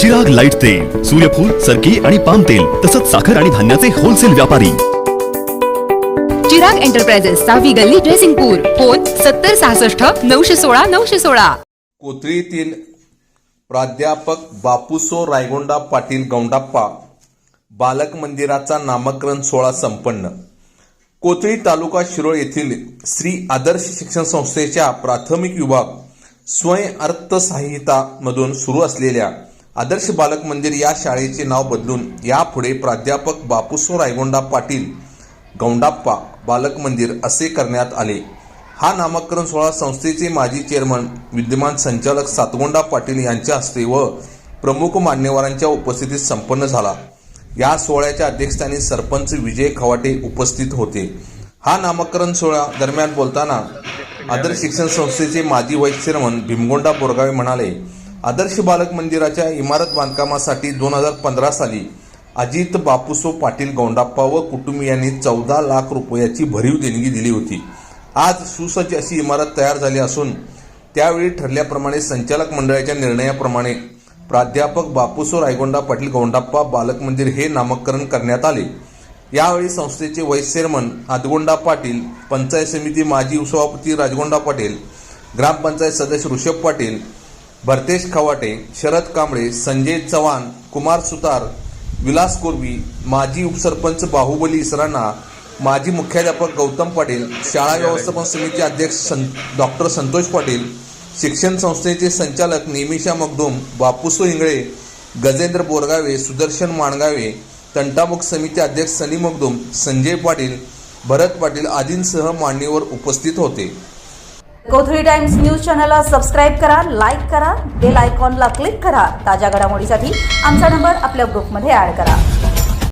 Chirag light तेल सूर्यफूल सरकी आणि पाम तेल तसंच साखर आणि धान्याचे होलसेल व्यापारी. चिराग एंटरप्राइजेस सहावी गल्ली ड्रेसिंगपूर फोन सत्तर सहासष्ट नऊशे सोळा नऊशे सोळा. कोथळीतील प्राध्यापक बापूसो रायगोंडा पाटील गौंडाप्पा बालक मंदिराचा नामकरण सोहळा संपन्न. कोथळी तालुका शिरोळ येथील श्री आदर्श शिक्षण संस्थेच्या प्राथमिक विभाग स्वयं सुरू असलेल्या आदर्श बालक मंदिर या शाळेचे नाव बदलून यापुढे प्राध्यापक बापूसो रायगोंडा पाटील गौंडाप्पा बालक मंदिर असे करण्यात आले. हा नामकरण सोहळा संस्थेचे माजी चेअरमन विद्यमान संचालक सातगोंडा पाटील यांच्या हस्ते व प्रमुख मान्यवरांच्या उपस्थितीत संपन्न झाला. या सोहळ्याच्या अध्यक्षस्थानी सरपंच विजय खवाटे उपस्थित होते. हा नामकरण सोहळा दरम्यान बोलताना आदर्श शिक्षण संस्थेचे माजी व्हाईस चेअरमन भीमगोंडा बोरगावे म्हणाले आदर्श बालक मंदिराच्या इमारत बांधकामासाठी दोन हजार पंधरा साली अजित बापूसो पाटील गोंडाप्पा व कुटुंबियांनी चौदा लाख रुपयाची भरीव देणगी दिली होती. आज सुसज्ज अशी इमारत तयार झाली असून त्यावेळी ठरल्याप्रमाणे संचालक मंडळाच्या निर्णयाप्रमाणे प्राध्यापक बापूसो रायगोंडा पाटील गोंडाप्पा बालक मंदिर हे नामकरण करण्यात आले. यावेळी संस्थेचे व्हाईस चेअरमन हातगोंडा पाटील पंचायत समिती माजी सभापती राजगोंडा पाटील ग्रामपंचायत सदस्य ऋषभ पाटील भरतेश खवाटे शरद कांबळे संजय चव्हाण कुमार सुतार विलास कोरवी माजी उपसरपंच बाहुबली इसरांना माजी मुख्याध्यापक गौतम पाटील शाळा व्यवस्थापन समिती अध्यक्ष सं डॉक्टर संतोष पाटील शिक्षण संस्थेचे संचालक निमिषा मगदूम बापूसो इंगळे गजेंद्र बोरगावे सुदर्शन माणगावे तंटामुख समिती अध्यक्ष सनी मगदुम संजय पाटील भरत पाटील आदींसह मान्यवर उपस्थित होते. कोथळी टाइम्स न्यूज चॅनलला सबस्क्राईब करा लाईक करा बेल आयकॉनला क्लिक करा. ताज्या घडामोडीसाठी आमचा नंबर आपल्या ग्रुपमध्ये ऍड करा.